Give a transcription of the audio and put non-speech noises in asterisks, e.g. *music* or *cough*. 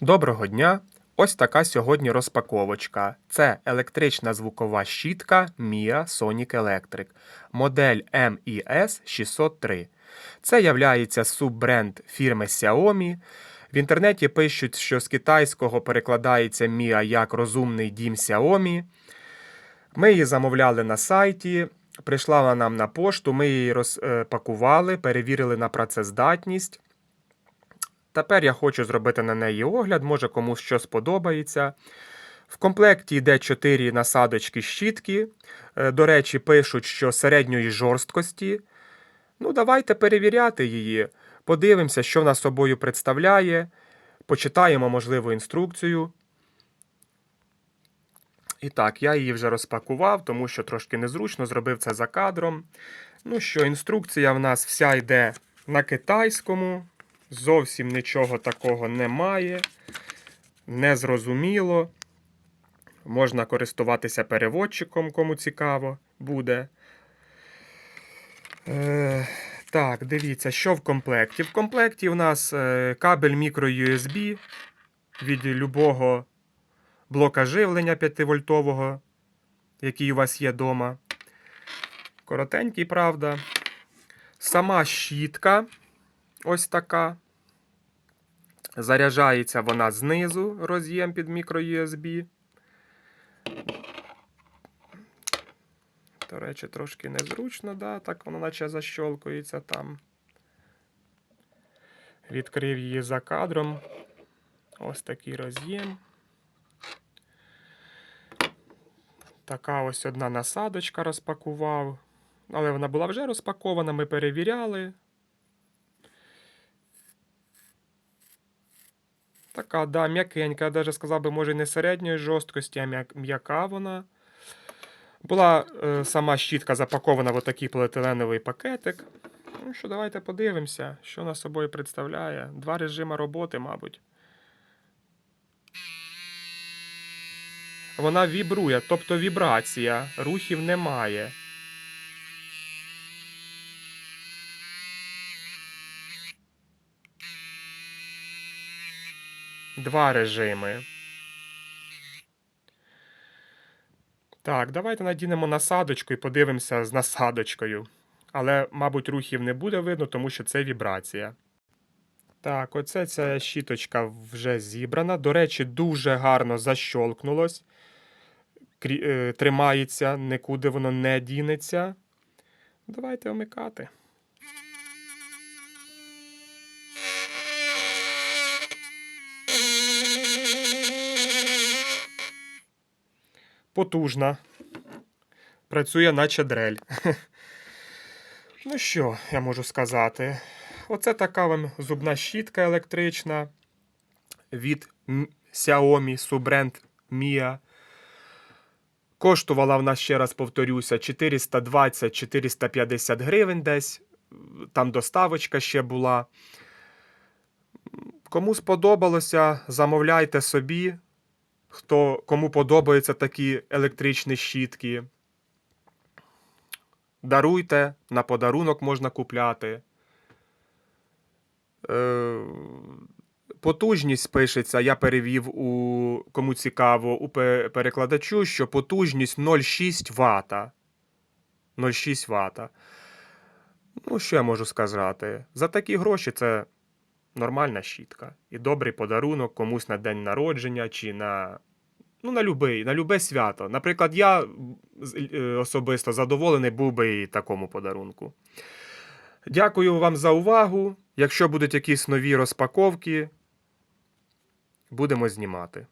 Доброго дня! Ось така сьогодні розпаковочка. Це електрична звукова щітка Mia Sonic Electric, модель MES 603. Це являється суббренд фірми Xiaomi. В інтернеті пишуть, що з китайського перекладається Mia як розумний дім Xiaomi. Ми її замовляли на сайті. Прийшла вона нам на пошту, ми її розпакували, перевірили на працездатність. Тепер я хочу зробити на неї огляд, може комусь що сподобається. В комплекті йде 4 насадочки щітки. Е, До речі, пишуть, що середньої жорсткості. Ну, давайте перевіряти її. Подивимося, що вона собою представляє. Почитаємо, можливо, інструкцію. І так, я її вже розпакував, тому що трошки незручно зробив це за кадром. Ну що, інструкція в нас вся йде на китайському. Зовсім нічого такого немає. Незрозуміло. Можна користуватися переводчиком, кому цікаво буде. Е, так, дивіться, що в комплекті. В комплекті в нас е, кабель мікро-USB від любого блока живлення 5-вольтового, який у вас є вдома. Коротенький, правда. Сама щітка ось така. Заряджається вона знизу роз'єм під мікро-USB. До речі, трошки незручно, да? так воно наче защолкується там. Відкрив її за кадром. Ось такий роз'єм. Така ось одна насадочка розпакував. Але вона була вже розпакована, ми перевіряли. Така, да, м'якенька, я навіть сказав би, може, не середньої жорсткості, а м'яка вона. Була е, сама щітка запакована в отакий поліетиленовий пакетик. Ну що, давайте подивимося, що вона собою представляє. Два режими роботи, мабуть. Вона вібрує, тобто вібрація, рухів немає. Два режими. Так, давайте надінемо насадочку і подивимося з насадочкою. Але, мабуть, рухів не буде видно, тому що це вібрація. Так, оце ця щіточка вже зібрана. До речі, дуже гарно защолкнулось. Е, Тримається, нікуди воно не дінеться. Давайте вмикати. Потужна. Працює наче дрель. *laughs* Ну що, я можу сказати? Оце така вам зубна щітка електрична від Xiaomi, суббренд Mia. Коштувала в нас, ще раз повторюся, 420-450 гривень десь. Там доставочка ще була. Кому сподобалося, замовляйте собі. Хто, кому подобаються такі електричні щітки. Даруйте, на подарунок можна купляти. Е, потужність пишеться, я перевів у кому цікаво, у перекладачу, що потужність 0,6 Вт. 0,6 Вт. Ну, що я можу сказати? За такі гроші це нормальна щітка. І добрий подарунок комусь на день народження чи на. Ну, на любий, на любе свято. Наприклад, я е, особисто задоволений був би і такому подарунку. Дякую вам за увагу. Якщо будуть якісь нові розпаковки, будемо знімати.